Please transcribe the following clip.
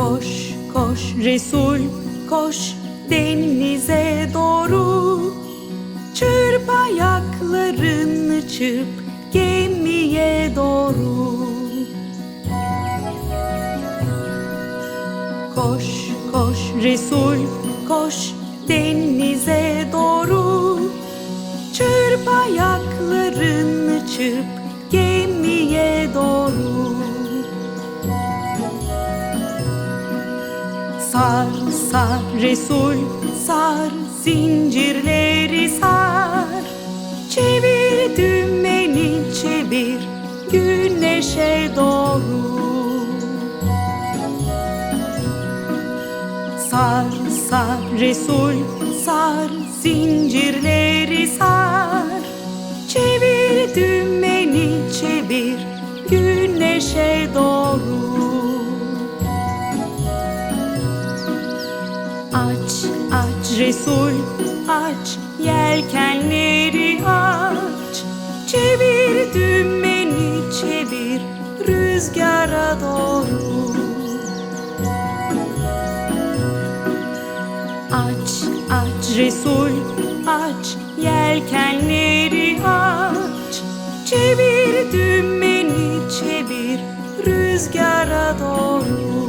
Koş koş Resul koş denize doğru. Çırp ayaklarını çırp gemiye doğru. Koş koş Resul koş denize doğru. Çırp ayaklarını çırp Sar sar Resul sar zincirleri sar. Çevir dümeni çevir güneşe doğru. Sar sar Resul sar zincirleri sar. Çevir dümeni çevir güneşe doğru Aç aç. Resul aç. Yelkenleri aç. Çevir dümeni çevir. Rüzgara doğru. Aç aç. Resul aç. Yelkenleri aç. Çevir dümeni çevir. Rüzgara doğru